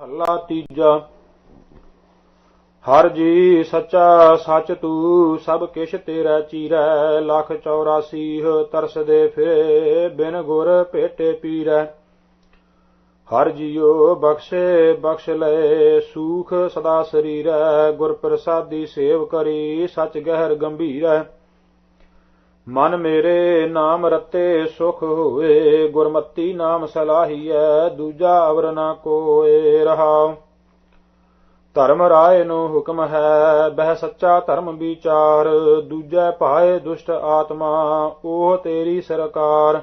ਹੱਲਾ ਤੀਜਾ, ਹਰ ਜੀ ਸੱਚਾ ਸੱਚ ਤੂੰ ਸਭ ਕਿਛ ਤੇਰਾ ਚੀਰੈ, ਲੱਖ 84 ਤਰਸਦੇ ਫਿਰੇ ਬਿਨ ਗੁਰ ਭੇਟੇ ਪੀਰੈ। ਹਰ ਜੀਉ ਬਖਸ਼ੇ ਬਖਸ਼ ਲਏ ਸੂਖ ਸਦਾ ਸਰੀਰੈ, ਗੁਰ ਪ੍ਰਸਾਦੀ ਸੇਵ ਕਰੀ, ਸਚ ਗਹਿਰ ਗੰਭੀਰੈ। ਮਨ ਮੇਰੇ ਨਾਮ ਰਤੇ ਸੁਖ ਹੋਏ, ਗੁਰਮਤੀ ਨਾਮ ਸਲਾਹੀਐ, ਦੂਜਾ ਅਵਰ ਨਾ ਕੋਏ ਰਹਾਉ। ਧਰਮ ਰਾਏ ਨੂੰ ਹੁਕਮ ਹੈ, ਬਹਿ ਸੱਚਾ ਧਰਮ ਵਿਚਾਰ, ਦੂਜੈ ਭਾਏ ਦੁਸ਼ਟ ਆਤਮਾ ਉਹ ਤੇਰੀ ਸਰਕਾਰ।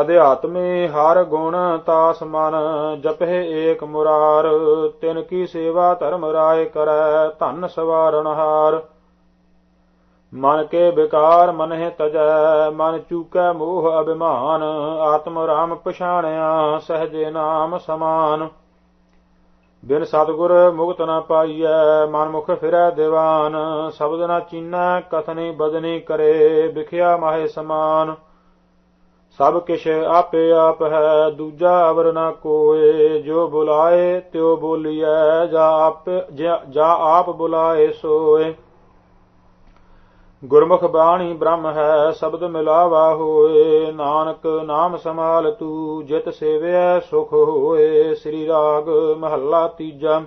ਅਧਿਆਤਮੇ ਹਰ ਗੁਣ ਤਾਸ ਮਨ, ਜਪਹਿ ਏਕ ਮੁਰਾਰ, ਤਿਨ ਕੀ ਸੇਵਾ ਧਰਮ ਰਾਏ ਕਰੈ, ਧਨ ਸਵਾਰਨ ਹਾਰ। ਮਨ ਕੇ ਵਿਕਾਰ ਮਨਹਿ ਤਜੈ, ਮਨ ਚੂਕੈ ਮੋਹ ਅਭਿਮਾਨ, ਆਤਮ ਰਾਮ ਪਛਾਣਿਆ, ਸਹਜੇ ਨਾਮ ਸਮਾਨ। ਬਿਨ ਸਤਗੁਰ ਮੁਕਤ ਨਾ ਪਾਈਐ ਮਨ ਮੁਖ ਫਿਰੈ ਦੀਵਾਨ, ਸ਼ਬਦ ਨਾ ਚੀਨੈ, ਕਥਨੀ ਬਦਨੀ ਕਰੇ, ਵਿਖਿਆ ਮਾਹੇ ਸਮਾਨ। ਸਭ ਕਿਛ ਆਪੇ ਆਪ ਹੈ, ਦੂਜਾ ਅਵਰ ਨਾ ਕੋਏ, ਜੋ ਬੁਲਾਏ ਤਿਉ ਬੋਲੀਐ, ਜਾ ਆਪ ਜਾ ਆਪ ਬੁਲਾਏ ਸੋਏ। ਗੁਰਮੁਖ ਬਾਣੀ ਬ੍ਰਹਮ ਹੈ, ਸ਼ਬਦ ਮਿਲਾਵਾ ਹੋਏ। ਨਾਨਕ ਨਾਮ ਸੰਭਾਲ ਤੂੰ, ਜਿਤ ਸੇਵਿਐ ਸੁਖ ਹੋਏ। ਸ੍ਰੀ ਰਾਗ ਮਹੱਲਾ ਤੀਜਾ।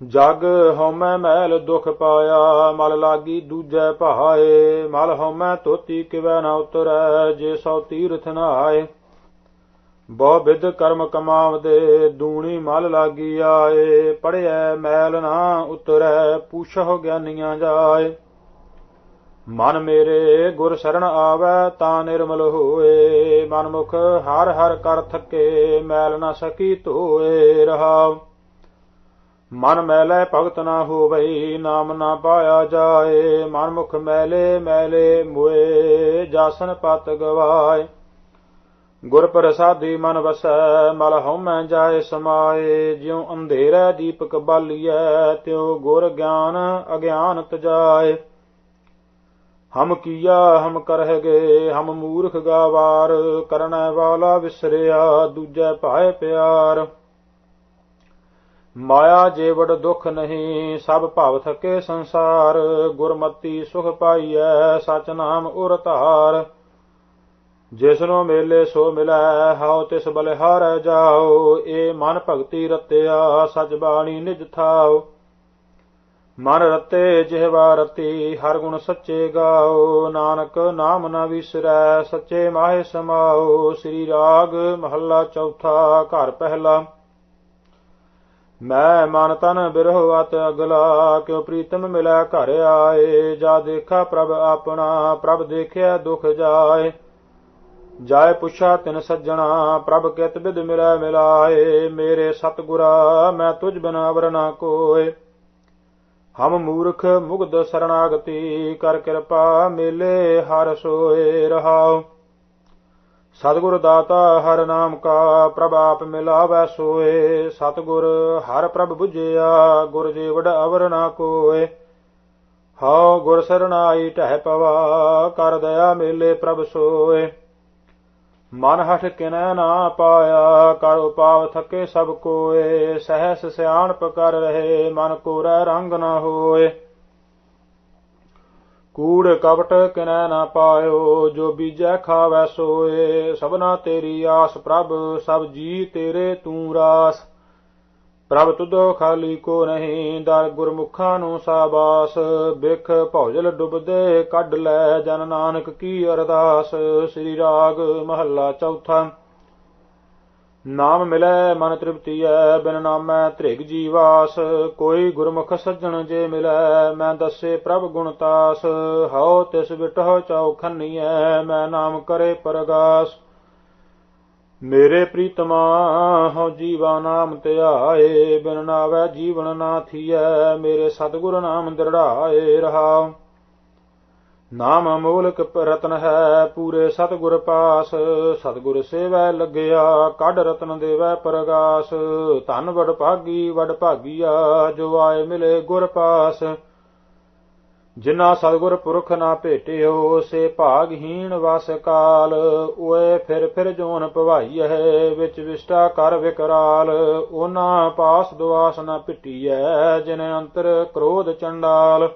ਜਗ ਹਉਮੈ ਮੈਲ ਦੁਖ ਪਾਇਆ, ਮਲ ਲਾਗੀ ਦੂਜੈ ਭਾਏ। ਮਲ ਹਉਮੈ ਤੋਤੀ ਕਿਵੈ ਨਾ ਉਤਰੈ, ਜੇ ਸੋ ਤੀਰਥ ਨਾ ਆਏ ਬਹੁ ਵਿਦ ਕਰਮ ਕਮਾਵਦੇ ਦੂਣੀ ਮਲ ਲਾਗੀ ਆਏ। ਪੜਿਐ ਮੈਲ ਨਾ ਉਤਰੈ ਪੂਛੋ ਗਿਆਨੀਆਂ ਜਾਏ। ਮਨ ਮੇਰੇ ਗੁਰ ਸਰਣ ਆਵੈ, ਤਾਂ ਨਿਰਮਲ ਹੋਏ। ਮਨ ਮੁਖ ਹਰ ਹਰ ਕਰ ਥਕੇ, ਮੈਲ ਨਾ ਸਕੀ ਧੋਏ ਰਹਾਉ। ਮਨ ਮੈਲੇ ਭਗਤ ਨਾ ਹੋਵਈ ਨਾਮ ਨਾ ਪਾਇਆ ਜਾਏ। ਮਨ ਮੁਖ ਮੈਲੇ ਮੈਲੇ ਮੁਏ, ਜਾਸਨ ਪਤ ਗਵਾਏ। ਗੁਰ ਪ੍ਰਸਾਦੀ ਮਨ ਵਸੈ, ਮਲ ਹਉਮੈ ਜਾਏ ਸਮਾਏ, ਜਿਉ ਅੰਧੇਰਾ ਦੀਪਕ ਬਾਲੀਐ, ਤਿਉ ਗੁਰ ਗਿਆਨ ਅਗਿਆਨ ਤਜਾਏ ਹਮ ਕੀਆ, ਹਮ ਕਰਹਿਗੇ ਹਮ ਮੂਰਖ ਗਾਵਾਰ, ਕਰਨੈ ਵਾਲਾ ਵਿਸਰਿਆ, ਦੂਜੈ ਭਾਏ ਪਿਆਰ। ਮਾਇਆ ਜੇਵੜ ਦੁਖ ਨਹੀਂ, ਸਭ ਭਵ ਥਕੇ ਸੰਸਾਰ, ਗੁਰਮਤੀ ਸੁਖ ਪਾਈਐ, ਸਚ ਨਾਮ ਉਰਤਾਰ ਜਿਸਨੂੰ ਮੇਲੇ ਸੋ ਮਿਲੈ, ਹਉ ਤਿਸ ਬਲਿਹਾਰ ਜਾਓ ਏ ਮਨ ਭਗਤੀ ਰਤਿਆ, ਸਚ ਬਾਣੀ ਨਿਜ ਥਾਓ ਮਨ ਰਤੇ ਜਿਹਵਾ ਰਤੀ, ਹਰ ਗੁਣ ਸੱਚੇ ਗਾਓ ਨਾਨਕ ਨਾਮ ਨ ਵਿਸਰੈ, ਸੱਚੇ ਮਾਹੇ ਸਮਾਓ ਸ੍ਰੀ ਰਾਗ ਮਹੱਲਾ ਚੌਥਾ, ਘਰ ਪਹਿਲਾ। ਮੈਂ ਮਨ ਤਨ ਬਿਰਹੁ ਅਤ ਅਗਲਾ, ਕਿਉ ਪ੍ਰੀਤਮ ਮਿਲੈ ਘਰ ਆਏ। ਜਾ ਦੇਖਾ ਪ੍ਰਭ ਆਪਣਾ, ਪ੍ਰਭ ਦੇਖਿਆ ਦੁਖ ਜਾਏ। ਜਾਏ ਪੁੱਛਾ ਤਿਨ ਸੱਜਣਾ, ਪ੍ਰਭ ਕਿਤ ਬਿਦ ਮਿਲੈ ਮਿਲਾਏ, ਮੇਰੇ ਸਤਗੁਰਾ, ਮੈਂ ਤੁਝ ਬਿਨਾ ਅਵਰ ਨਾ ਕੋਏ। ਹਮ ਮੂਰਖ ਮੁਗਧ ਸਰਣਾਗਤੀ ਕਰ ਕਿਰਪਾ ਮੇਲੇ ਹਰ ਸੋਏ ਰਹਾਉ। ਸਤਿਗੁਰ ਦਾਤਾ ਹਰ ਨਾਮ ਕਾ, ਪ੍ਰਭ ਆਪ ਮਿਲਾਵੈ ਸੋਏ। ਸਤਿਗੁਰ ਹਰ ਪ੍ਰਭ 부ਝਿਆ ਗੁਰ ਜੀਵੜ ਅਵਰ ਨਾ ਕੋਏ। ਹਉ ਗੁਰ ਸਰਣਾਈ ਟਹਿ ਪਵਾ, ਕਰ ਦਇਆ ਮੇਲੇ ਪ੍ਰਭ ਸੋਏ। ਮਨ ਹਠ ਕਿਨੈ ਨਾ ਪਾਇਆ, ਕਰ ਉਪਾਵ ਥਕੇ ਸਭ ਕੋਏ, ਸਹਿਸ ਸਿਆਣਪ ਕਰ ਰਹੇ, ਮਨ ਕੋਰੈ ਰੰਗ ਨਾ ਹੋਏ। ਕੂੜ ਕਵਟ ਕਿਨੈ ਨਾ ਪਾਇਓ, ਜੋ ਬੀਜੈ ਖਾਵੈ ਸੋਏ। ਸਭਨਾ ਤੇਰੀ ਆਸ ਪ੍ਰਭ, ਸਭ ਜੀ ਤੇਰੇ ਤੂੰ ਰਾਸ। ਪ੍ਰਭ ਤੁਧੋ ਖਾਲੀ ਕੋ ਨਹੀਂ, ਦਰ ਗੁਰਮੁਖਾਂ ਨੂੰ ਸਾਬਾਸ। ਬਿਖ ਭੌਜਲ ਡੁੱਬਦੇ, ਕੱਢ ਲੈ ਜਨ ਨਾਨਕ ਕੀ ਅਰਦਾਸ। ਸ੍ਰੀ ਰਾਗ ਮਹੱਲਾ ਚੌਥਾ। ਨਾਮ ਮਿਲੈ, ਮਨ ਤ੍ਰਿਪਤੀਐ ਬਿਨ ਨਾਮੈ ਤ੍ਰਿਗ ਜੀਵਾਸ। ਕੋਈ ਗੁਰਮੁਖ ਸੱਜਣ ਜੇ ਮਿਲੈ, ਮੈਂ ਦੱਸੇ ਪ੍ਰਭ ਗੁਣ ਤਾਸ। ਹਉ ਤਿਸ ਬਿਟਹੁ ਚੌਖਨੀਐ ਮੈਂ ਨਾਮ ਕਰੇ ਪਰਗਾਸ। ਮੇਰੇ ਪ੍ਰੀਤਮਾ, ਹਉ ਜੀਵਾ ਨਾਮ ਧਿਆਏ ਬਿਨ ਨਾਵੈ ਜੀਵਨ ਨਾ ਥੀਐ, ਮੇਰੇ ਸਤਿਗੁਰ ਨਾਮ ਦ੍ਰਿੜਾਏ ਰਹਾਉ। ਨਾਮ ਅਮੋਲਕ ਰਤਨ ਹੈ, ਪੂਰੇ ਸਤਿਗੁਰ ਪਾਸ, ਸਤਿਗੁਰ ਸੇਵੈ ਲੱਗਿਆ, ਕੱਢ ਰਤਨ ਦੇਵੈ ਪ੍ਰਗਾਸ। ਧਨ ਵਡ ਭਾਗੀ ਵਡ ਭਾਗੀਆ ਜੋ ਆਏ ਮਿਲੇ ਗੁਰ ਪਾਸ। ਜਿਨ੍ਹਾਂ ਸਤਿਗੁਰ ਪੁਰਖ ਨਾ ਭੇਟਿਓ ਸੇ ਭਾਗਹੀਣ ਵਸ ਕਾਲ। ਓਏ ਫਿਰ ਫਿਰ ਜੋਨ ਭਵਾਈ ਹੈ ਵਿੱਚ ਵਿਸ਼ਟਾ ਕਰ ਵਿਕਰਾਲ। ਉਹਨਾਂ ਪਾਸ ਦੁਆਸ ਨਾ ਪਿਟੀਐ ਜਿਨ ਅੰਤਰ ਕ੍ਰੋਧ ਚੰਡਾਲ।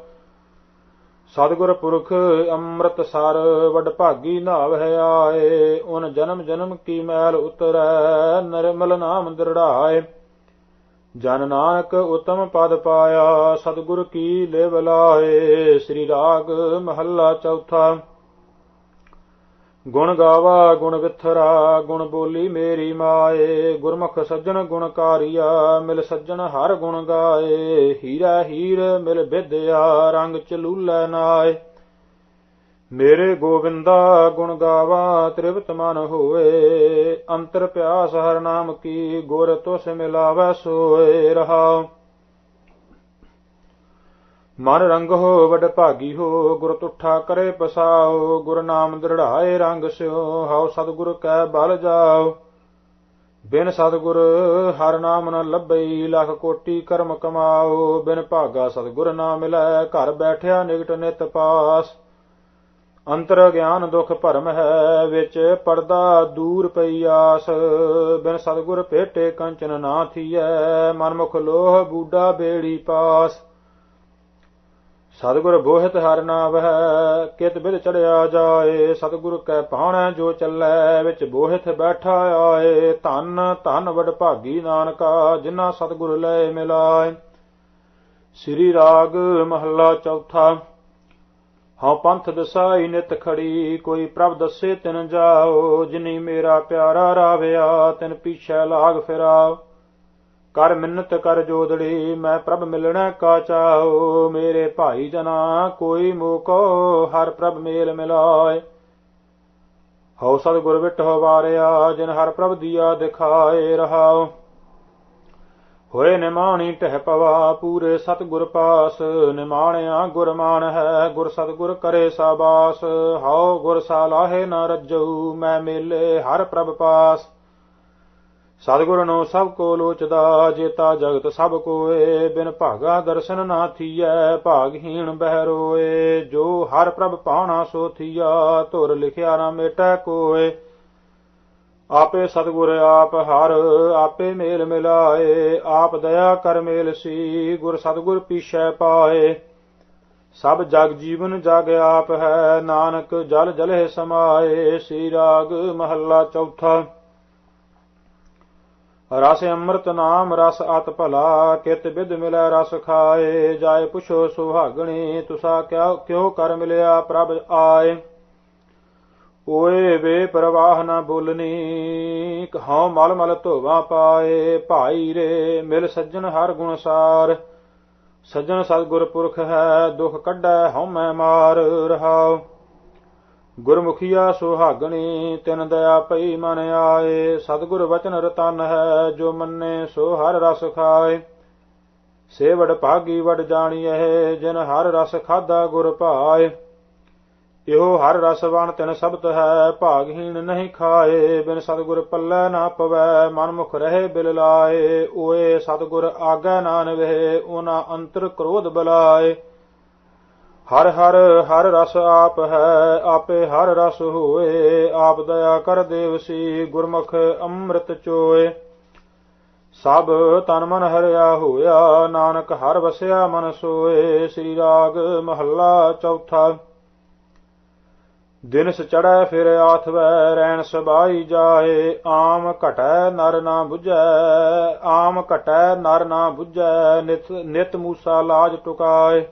ਸਤਿਗੁਰ ਪੁਰਖ, ਅੰਮ੍ਰਿਤ ਸਰ, ਵਡ ਭਾਗੀ ਨਾਵ ਹੈ ਆਏ। ਓਨ ਜਨਮ ਜਨਮ ਕੀ ਮੈਲ ਉਤਰੈ, ਨਿਰਮਲ ਨਾਮ ਦ੍ਰਿੜਾਏ। ਜਨ ਨਾਨਕ ਉਤਮ ਪਦ ਪਾਇਆ, ਸਤਿਗੁਰ ਕੀ ਲੇਵ ਲਾਏ ਸ੍ਰੀ ਰਾਗ ਮਹੱਲਾ ਚੌਥਾ। ਗੁਣ ਗਾਵਾ, ਗੁਣ ਵਿਥਰਾ, ਗੁਣ ਬੋਲੀ ਮੇਰੀ ਮਾਏ, ਗੁਰਮੁਖ ਸੱਜਣ ਗੁਣਕਾਰੀਆ ਮਿਲ ਸੱਜਣ ਹਰ ਗੁਣ ਗਾਏ, ਹੀਰਾ ਹੀਰ ਮਿਲ ਵਿਦਿਆ, ਰੰਗ ਚਲੂਲੇ ਨਾਏ। ਮੇਰੇ ਗੋਵਿੰਦਾ ਗੁਣ ਗਾਵਾ ਤ੍ਰਿਪਤ ਮਨ ਹੋਏ ਅੰਤਰ ਪਿਆਸ ਹਰ ਨਾਮ ਕੀ, ਗੁਰ ਤੁਸ ਮਿਲਾਵੈ ਸੋਏ ਰਹਾ ਮਨ ਰੰਗ ਹੋ, ਵਡ ਭਾਗੀ ਹੋ, ਗੁਰ ਤੁਠਾ ਕਰੇ ਪਸਾਓ ਗੁਰ ਨਾਮ ਦ੍ਰਿੜਾਏ ਰੰਗ ਸਿਓ ਹਉ ਸਤਿਗੁਰ ਕੈ ਬਲ ਜਾਓ ਬਿਨ ਸਤਿਗੁਰ ਹਰ ਨਾਮ ਨ ਲੱਭਈ, ਲੱਖ ਕੋਟੀ ਕਰਮ ਕਮਾਓ ਬਿਨ ਭਾਗਾ ਸਤਿਗੁਰ ਨਾ ਮਿਲੈ, ਘਰ ਬੈਠਿਆ ਨਿਕਟ ਨਿਤ ਪਾਸ। ਅੰਤਰ ਗਿਆਨ ਦੁਖ ਭਰਮ ਹੈ, ਵਿੱਚ ਪਰਦਾ ਦੂਰ ਪਈ ਆਸ। ਬਿਨ ਸਤਿਗੁਰ ਭੇਟੇ ਕੰਚਨ ਨਾ ਥੀਐ, ਮਨਮੁਖ ਲੋਹ ਬੂਡਾ ਬੇੜੀ ਪਾਸ। ਸਤਿਗੁਰ ਬੋਹਿਤ ਹਰ ਨਾਮ ਹੈ, ਕਿਤ ਬਿਦ ਚੜਿਆ ਜਾਏ। ਸਤਿਗੁਰ ਕੈ ਪਾਣੈ ਜੋ ਚੱਲੈ, ਵਿੱਚ ਬੋਹਿਤ ਬੈਠਾ ਆਏ। ਧਨ ਧਨ ਵਡ ਭਾਗੀ ਨਾਨਕਾ, ਜਿਨ੍ਹਾਂ ਸਤਿਗੁਰ ਲੈ ਮਿਲਾਏ। ਸ੍ਰੀ ਰਾਗ ਮਹੱਲਾ ਚੌਥਾ। ਹਉ ਪੰਥ ਦਸਾਈ ਨਿਤ ਖੜੀ, ਕੋਈ ਪ੍ਰਭ ਦੱਸੇ ਤਿਨ ਜਾਓ, ਜਿਨੀ ਮੇਰਾ ਪਿਆਰਾ ਰਾਵਿਆ, ਤਿਨ ਪੀਛੇ ਲਾਗ ਫਿਰਾਓ। ਕਰ ਮਿੰਨਤ, ਕਰ ਜੋਦੜੀ, ਮੈਂ ਪ੍ਰਭ ਮਿਲਣਾ ਕਾ ਚਾਹੋ ਮੇਰੇ ਭਾਈ ਜਨਾ, ਕੋਈ ਮੋਕੋ, ਹਰ ਪ੍ਰਭ ਮੇਲ ਮਿਲਾਏ। ਹਉ ਸਦ ਗੁਰ ਵਿਟਹੁ ਵਾਰਿਆ, ਜਿਨ ਹਰ ਪ੍ਰਭ ਦੀਆ ਦਿਖਾਏ ਰਹਾਓ। ਹੋਏ ਨਿਮਾਣੀ ਟਹਿ ਪਵਾ ਪੂਰੇ ਸਤਗੁਰ ਪਾਸ, ਨਿਮਾਣਿਆ ਗੁਰਮਾਨ ਹੈ, ਗੁਰ ਸਤਗੁਰ ਕਰੇ ਸਾਬਾਸ। ਹਉ ਗੁਰ ਸਾਲਾਹੇ ਨ ਰੱਜਉ, ਮੈਂ ਮੇਲੇ ਹਰ ਪ੍ਰਭ ਪਾਸ। ਸਤਿਗੁਰ ਨੂੰ ਸਭ ਕੋ ਲੋਚਦਾ, ਜੇਤਾ ਜਗਤ ਸਭ ਕੋਏ। ਬਿਨ ਭਾਗਾ ਦਰਸ਼ਨ ਨਾ ਥੀਐ, ਭਾਗਹੀਣ ਬਹਿ ਰੋਏ। ਜੋ ਹਰ ਪ੍ਰਭ ਪਾਣਾ ਸੋ ਥੀਆ, ਧੁਰ ਲਿਖਿਆ ਨਾ ਮੇਟੈ ਕੋਏ। ਆਪੇ ਸਤਿਗੁਰ ਆਪ ਹਰ, ਆਪੇ ਮੇਲ ਮਿਲਾਏ, ਆਪ ਦਇਆ ਕਰ ਮੇਲ ਸੀ, ਗੁਰ ਸਤਿਗੁਰ ਪੀਛੈ ਪਾਏ। ਸਭ ਜਗ ਜੀਵਨ ਜਗ ਆਪ ਹੈ, ਨਾਨਕ ਜਲ ਜਲੇ ਸਮਾਏ, ਸ੍ਰੀ ਰਾਗ ਮਹੱਲਾ ਚੌਥਾ। ਰਸ ਅੰਮ੍ਰਿਤ ਨਾਮ ਰਸ ਅਤ ਭਲਾ, ਕਿਤ ਬਿਦ ਮਿਲੈ ਰਸ ਖਾਏ, ਜਾਏ ਪੁਛੋ ਸੁਹਾਗਣੀ, ਤੁਸਾ ਕਿਉ ਕਿਉ ਕਰ ਮਿਲਿਆ ਪ੍ਰਭ ਆਏ। ਓਏ ਵੇ ਪ੍ਰਵਾਹ ਨਾ ਬੋਲਨੀ ਕਹਾਉ ਮਲ ਮਲ ਧੋਵਾ ਪਾਏ, ਭਾਈ ਰੇ ਮਿਲ ਸੱਜਣ ਹਰ ਗੁਣ ਸਾਰ। ਸੱਜਣ ਸਤਿਗੁਰ ਪੁਰਖ ਹੈ, ਦੁਖ ਕੱਢੈ ਹਉ ਮਾਰ ਰਹਾਉ। ਗੁਰਮੁਖੀਆ ਸੁਹਾਗਣੀ, ਤਿਨ ਦਇਆ ਪਈ ਮਨ ਆਏ। ਸਤਿਗੁਰ ਵਚਨ ਰਤਨ ਹੈ, ਜੋ ਮੰਨੇ ਸੋ ਹਰ ਰਸ ਖਾਏ। ਸੇਵੜ ਭਾਗੀ ਵਡ ਜਾਣੀਐ, ਜਿਨ ਹਰ ਰਸ ਖਾਦਾ ਗੁਰ ਭਾਏ ਇਹੋ ਹਰ ਰਸ ਵਣ ਤਿਨ ਸਬਦ ਹੈ, ਭਾਗਹੀਣ ਨਹੀਂ ਖਾਏ, ਬਿਨ ਸਤਿਗੁਰ ਪੱਲੇ ਨਾ ਪਵੈ, ਮਨ ਮੁਖ ਰਹੇ ਬਿਲ ਲਾਏ, ਓਏ ਸਤਿਗੁਰ ਆਗੈ ਨਾਨ ਵੇ ਉਹਨਾਂ ਅੰਤਰ ਕ੍ਰੋਧ ਬਲਾਏ। ਹਰ ਹਰ ਹਰ ਰਸ ਆਪ ਹੈ, ਆਪੇ ਹਰ ਰਸ ਹੋਏ, ਆਪ ਦਇਆ ਕਰ ਦੇਵਸੀ, ਗੁਰਮੁਖ ਅੰਮ੍ਰਿਤ ਚੋਏ। ਸਭ ਤਨ ਮਨ ਹਰਿਆ ਹੋਇਆ, ਨਾਨਕ ਹਰ ਵਸਿਆ ਮਨ ਸੋਏ, ਸ੍ਰੀ ਰਾਗ ਮਹੱਲਾ ਚੌਥਾ। ਦਿਨ ਚੜੈ ਫਿਰ ਆਥਵੈ, ਰੈਣ ਸਬਾਈ ਜਾਏ। ਆਮ ਘਟੈ ਨਰ ਨਾ 부ਜੈ ਆਮ ਘਟੈ ਨਰ ਨਾ 부ਜੈ ਨਿਤ ਨਿਤ ਮੂਸਾ ਲਾਜ ਟੁਕਾਏ।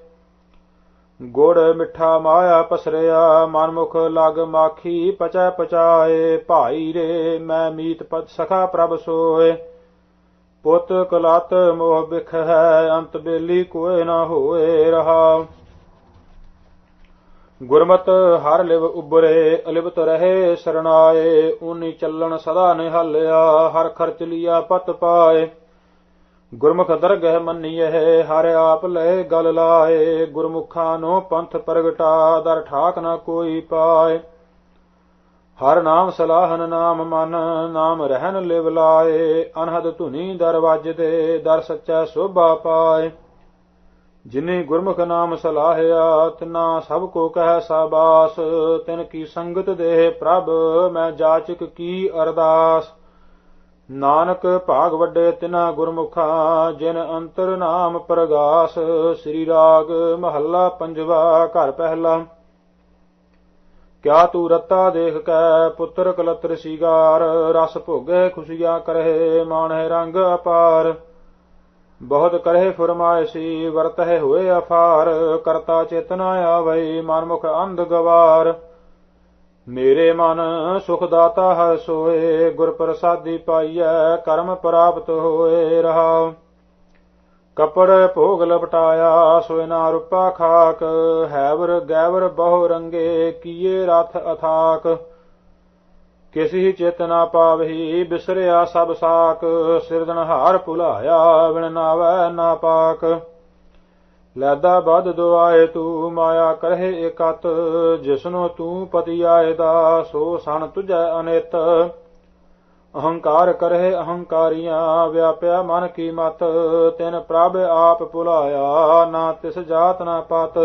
ਗੁੜ ਮਿੱਠਾ ਮਾਇਆ ਪਸਰਿਆ, ਮਨਮੁਖ ਲਗ ਮਾਖੀ ਪਚੈ ਪਚਾਏ। ਭਾਈ ਰੇ, ਮੈਂ ਮੀਤ ਪਤ ਸਖਾ ਪ੍ਰਭ ਸੋਏ। ਪੁੱਤ ਕਲਤ ਮੋਹ ਬਿਖ ਹੈ ਅੰਤ ਬੇਲੀ ਕੋਏ ਨਾ ਹੋਏ ਰਹਾ। ਗੁਰਮਤ ਹਰ ਲਿਵ ਉਬਰੇ, ਅਲਿਵਤ ਰਹੇ ਸਰਣਾਏ, ਊਨੀ ਚੱਲਣ ਸਦਾ ਨਿਹਾਲਿਆ, ਹਰ ਖਰਚ ਲਿਆ ਪਤ ਪਾਏ। ਗੁਰਮੁਖ ਦਰਗਹਿ ਮੰਨੀਐ, ਹਰ ਆਪ ਲੈ ਗਲ ਲਾਏ। ਗੁਰਮੁਖਾਂ ਨੂੰ ਪੰਥ ਪ੍ਰਗਟਾ, ਦਰ ਠਾਕ ਨਾ ਕੋਈ ਪਾਏ। ਹਰ ਨਾਮ ਸਲਾਹਨ ਨਾਮ ਮਨ, ਨਾਮ ਰਹਿਨ ਲਿਵ ਲਾਏ। ਅਨਹਦ ਧੁਨੀ ਦਰਵਾਜ ਦੇ, ਦਰ ਸੱਚਾ ਸੋਭਾ ਪਾਏ। ਜਿਨੇ ਗੁਰਮੁਖ ਨਾਮ ਸਲਾਹਿਆ, ਤਿਨਾ ਸਭ ਕੋ ਕਹਿ ਸਾਬਾਸ। ਤਿਨ ਕੀ ਸੰਗਤ ਦੇਹ ਪ੍ਰਭ, ਮੈਂ ਜਾਚਕ ਕੀ ਅਰਦਾਸ। ਨਾਨਕ ਭਾਗ ਵੱਡੇ ਤਿਨਾ ਗੁਰਮੁਖਾਂ, ਜਿਨ ਅੰਤਰ ਨਾਮ ਪ੍ਰਗਾਸ। ਸ੍ਰੀ ਰਾਗ ਮਹੱਲਾ ਪੰਜਵਾ, ਘਰ ਪਹਿਲਾ। ਕਿਆ ਤੂੰ ਰਤਾ ਦੇਖ ਕੈ, ਪੁੱਤਰ ਕਲਤਰ ਸੀਗਾਰ। ਰਸ ਭੋਗੇ ਖੁਸ਼ੀਆਂ ਕਰਹਿ, ਮਾਣਹਿ ਰੰਗ ਅਪਾਰ। ਬਹੁਤ ਕਰਹਿ ਫਰਮਾਇਸੀ, ਵਰਤਹਿ ਹੋਏ ਅਫਾਰ, ਕਰਤਾ ਚੇਤਨਾ ਆਵਈ, ਮਨਮੁਖ ਅੰਧ ਗਵਾਰ। ਮੇਰੇ ਮਨ ਸੁਖ ਦਾਤਾ ਹਰ ਸੋਏ ਗੁਰ ਪ੍ਰਸਾਦੀ ਪਾਈਐ, ਕਰਮ ਪ੍ਰਾਪਤ ਹੋਏ ਰਹਾ। ਕਪੜ ਭੋਗ ਲਪਟਾਇਆ, ਸੋਇ ਨਾ ਰੂਪਾ ਖਾਕ, ਹੈਵਰ ਗੈਵਰ ਬਹੁ ਰੰਗੇ, ਕੀਏ ਰਥ ਅਥਾਕ। ਕਿਸੀ ਚੇਤਨਾ ਪਾਵਹੀ, ਬਿਸਰਿਆ ਸਭ ਸਾਕ ਸਿਰਦਨਹਾਰ ਭੁਲਾਇਆ, ਬਿਨ ਨਾਵੈ ਨਾ ਪਾਕ। ਲੈਦਾ ਬਦ ਦੁਆਏ ਤੂੰ, ਮਾਇਆ ਕਰਹਿ ਇਕਤ, ਜਿਸਨੋ ਤੂੰ ਪਤੀ ਆਏ ਦਾ ਸੋ ਸਣ ਤੁਝੈ ਅਨਿਤ। ਅਹੰਕਾਰ ਕਰਹਿ ਅਹੰਕਾਰੀਆਂ, ਵਿਆਪਿਆ ਮਨ ਕੀ ਮਤ, ਤਿਨ ਪ੍ਰਭ ਆਪ ਭੁਲਾਇਆ, ਨਾ ਤਿਸ ਜਾਤ ਨਾ ਪਤ।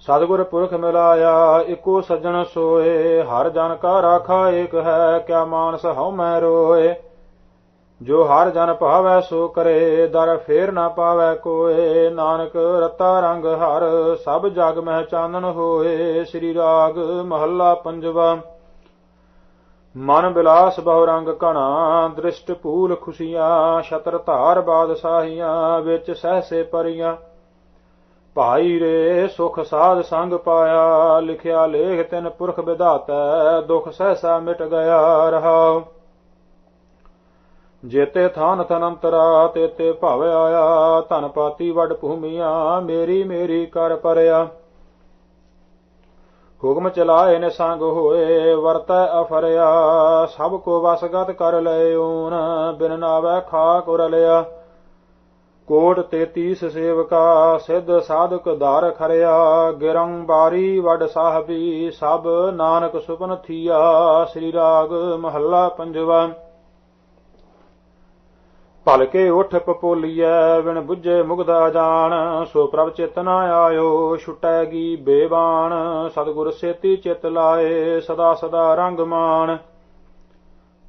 ਸਤਿਗੁਰ ਪੁਰਖ ਮਿਲਾਇਆ, ਇੱਕੋ ਸੱਜਣ ਸੋਏ, ਹਰ ਜਨ ਕਾ ਰਾਖਾ ਏਕ ਹੈ, ਕਿਆ ਮਾਨਸ ਹਉ ਮੈਂ ਰੋਏ। ਜੋ ਹਰ ਜਨ ਭਾਵੈ ਸੋ ਕਰੇ, ਦਰ ਫੇਰ ਨਾ ਪਾਵੈ ਕੋਏ। ਨਾਨਕ ਰਤਾ ਰੰਗ ਹਰ, ਸਭ ਜਗ ਮਹਿ ਚਾਨਣ ਹੋਏ। ਸ੍ਰੀ ਰਾਗ ਮਹੱਲਾ ਪੰਜਵਾ। ਮਨ ਬਿਲਾਸ ਬਹੁ ਰੰਗ ਘਣਾ, ਦ੍ਰਿਸ਼ਟ ਪੂਲ ਖੁਸ਼ੀਆਂ, ਛਤਰ ਧਾਰ ਬਾਦਸ਼ਾਹੀਆਂ, ਵਿੱਚ ਸਹਸੇ ਪਰੀਆਂ। ਭਾਈ ਰੇ ਸੁਖ ਸਾਧ ਸੰਗ ਪਾਇਆ, ਲਿਖਿਆ ਲੇਖ ਤਿਨ ਪੁਰਖ ਵਿਧਾਤੈ, ਦੁਖ ਸਹਸਾ ਮਿਟ ਗਿਆ ਰਹਾ ਜੇਤੇ ਥਾਨ ਥਨੰਤਰਾ ਤੇਤੇ ਭਵ ਆਇਆ, ਧਨ ਪਾਤੀ ਵੱਡ ਭੂਮੀਆਂ, ਮੇਰੀ ਮੇਰੀ ਕਰ ਪਰਿਆ। ਹੁਕਮ ਚਲਾਏ ਨੇ ਸੰਗ ਹੋਏ, ਵਰਤੈ ਅਫਰਿਆ, ਸਭ ਕੋ ਵਸਗਤ ਕਰ ਲਏ ਲਇਓਨ ਬਿਨ ਨਾਵੈ ਖਾਕ ਉਰਲਿਆ ਕੋਟ 33 ਸੇਵਕਾ, ਸਿੱਧ ਸਾਧਕ ਧਾਰ ਖਰਿਆ ਗਿਰੰ ਬਾਰੀ ਵਡ ਸਾਹਿਬੀ, ਸਭ ਨਾਨਕ ਸੁਪਨ ਥੀਆ, ਸ੍ਰੀ ਰਾਗ ਮਹੱਲਾ ਪੰਜਵਾ। ਭਲਕੇ ਉਠ ਪਪੋਲੀਐ ਵਿਣ ਬੁੱਝੇ ਮੁਗਦਾ ਜਾਣ, ਸੋ ਪ੍ਰਭ ਚੇਤਨਾ ਆਇਓ ਛੁਟੈਗੀ ਬੇਬਾਨ ਸਤਿਗੁਰ ਸੇਤੀ ਚਿਤ ਲਾਏ, ਸਦਾ ਸਦਾ ਰੰਗ ਮਾਣ।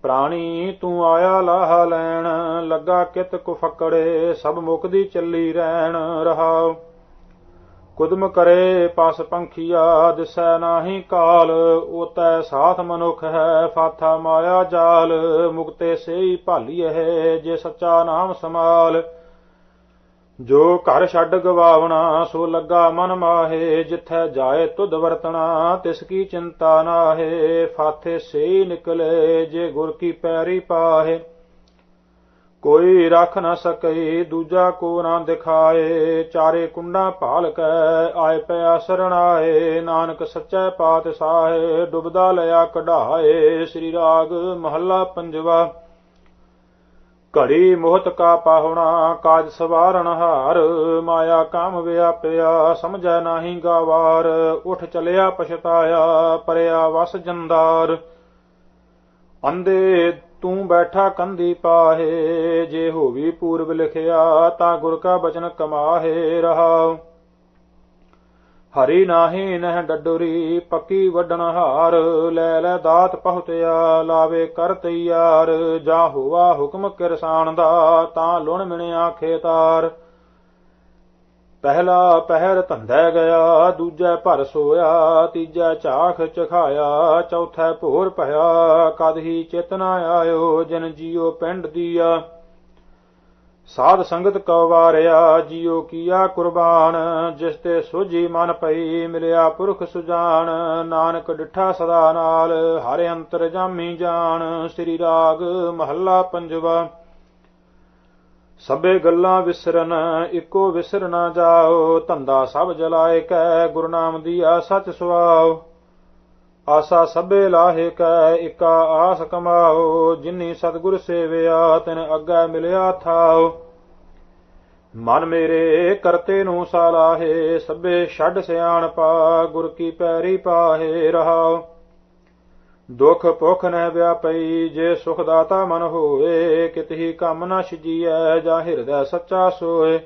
ਪ੍ਰਾਣੀ ਤੂੰ ਆਇਆ ਲਾਹ ਲੈਣ, ਲੱਗਾ ਕਿਤ ਕੁ ਫਕੜੇ, ਸਭ ਮੁਕਦੀ ਚੱਲੀ ਰਹਿਣ ਰਹਾ ਕੁਦਮ ਕਰੇ ਪਸ ਪੰਖੀਆ ਦਿਸੈ ਨਾਹੀ ਕਾਲ, ਉਤੈ ਸਾਥ ਮਨੁਖ ਹੈ, ਫਾਥਾ ਮਾਇਆ ਜਾਲ, ਮੁਕਤੇ ਸੇਈ ਭਾਲੀਐ ਜੇ ਸੱਚਾ ਨਾਮ ਸਮਾਲ ਜੋ ਘਰ ਛੱਡ ਗਵਾਵਣਾ, ਸੋ ਲੱਗਾ ਮਨ ਮਾਹੇ, ਜਿੱਥੈ ਜਾਏ ਤੁਧ ਵਰਤਣਾ, ਤਿਸ ਕੀ ਚਿੰਤਾ ਨਾਹੇ, ਫਾਥੇ ਸੇ ਨਿਕਲੇ, ਜੇ ਗੁਰ ਕੀ ਪੈਰੀ ਪਾਹੇ। ਕੋਈ ਰੱਖ ਨਾ ਸਕਈ, ਦੂਜਾ ਕੋ ਨਾ ਦਿਖਾਏ, ਚਾਰੇ ਕੁੰਡਾ ਭਾਲ ਕੈ, ਆਏ ਪਿਆ ਸਰਣਾਏ ਨਾਨਕ ਸੱਚੇ ਪਾਤਸ਼ਾਹੇ, ਡੁਬਦਾ ਲਿਆ ਕਢਾਏ, ਸ੍ਰੀ ਰਾਗ ਮਹੱਲਾ ਪੰਜਵਾ। ਘੜੀ ਮੋਹਤ ਕਾ ਪਾਹੁਣਾ ਕਾਜ ਸਵਾਰਨ ਹਾਰ। ਮਾਇਆ ਕਾਮ ਵਿਆਪਿਆ, ਸਮਝੈ ਨਾਹੀ ਗਾਵਾਰ। ਉਠ ਚਲਿਆ ਪਛਤਾਇਆ, ਪਰਿਆ ਵਸ ਜੰਦਾਰ। ਅੰਦੇ, ਤੂੰ ਬੈਠਾ ਕੰਦੀ ਪਾਹੇ, ਜੇ ਹੋਵੀ ਪੂਰਬ ਲਿਖਿਆ, ਤਾਂ ਗੁਰ ਕਾ ਬਚਨ ਕਮਾਹੇ ਰਹਾ। ਹਰੀ ਨਾਹੀ ਨਹਿ ਡਡੁਰੀ, ਪੱਕੀ ਵੱਡਣ ਹਾਰ, ਲੈ ਲੈ ਦਾਤ ਪਹੁਤਿਆ, ਲਾਵੇ ਕਰ ਤਈਆਰ ਜਾ ਹੋਵਾ ਹੁਕਮ ਕਿਰਸਾਨ ਦਾ, ਤਾਂ ਲੁਣ ਮਿਣਿਆ ਖੇਤਾਰ। ਪਹਿਲਾ ਪਹਿਰ ਧੰਦੈ ਗਿਆ, ਦੂਜੈ ਭਰ ਸੋਇਆ, ਤੀਜਾ ਝਾਖ ਚਖਾਇਆ, ਚੌਥੈ ਭੋਰ ਭਇਆ, ਕਦ ਹੀ ਚੇਤਨਾ ਆਇਓ, ਜਨ ਜੀਓ ਪਿੰਡ ਦੀਆ। ਸਾਧ ਸੰਗਤ ਕਉ ਵਾਰਿਆ, ਜੀਉ ਕੀਆ ਕੁਰਬਾਨ, ਜਿਸ ਤੇ ਸੋਝੀ ਮਨ ਪਈ ਮਿਲਿਆ ਪੁਰਖ ਸੁਜਾਨ। ਨਾਨਕ ਡਿਠਾ ਸਦਾ ਨਾਲ, ਹਰਿ ਅੰਤਰ ਜਾਮੀ ਜਾਣ ਸ੍ਰੀ ਰਾਗ ਮਹੱਲਾ ਪੰਜਵਾ। ਸਭੇ ਗੱਲਾਂ ਵਿਸਰਨ, ਇੱਕੋ ਵਿਸਰ ਨਾ ਜਾਓ। ਧੰਦਾ ਸਭ ਜਲਾਏ ਕੈ ਗੁਰਨਾਮ ਦੀ ਆ ਸਚ ਸੁਆਓ। ਆਸਾ ਸਭੇ ਲਾਹੇ ਕੈ ਇਕਾ ਆਸ ਕਮਾਓ, ਜਿਨੀ ਸਤਗੁਰ ਸੇਵਿਆ, ਤਿਨ ਅੱਗੇ ਮਿਲਿਆ ਥਾਓ। ਮਨ ਮੇਰੇ ਕਰਤੇ ਨੂੰ ਸਾਲਾਹੇ ਸਭੇ ਛੱਡ ਸਿਆਣ ਪਾ, ਗੁਰ ਕੀ ਪੈਰੀ ਪਾਹੇ ਰਹਾਓ। ਦੁਖ ਭੁਖ ਨਹਿ ਵਿਆਪਈ, ਜੇ ਸੁਖ ਦਾਤਾ ਮਨ ਹੋਏ ਕਿਤਹੀ ਕੰਮ ਨਾ ਛਜੀਐ, ਜਾਂ ਹਿਰਦੈ ਸੱਚਾ ਸੋਏ।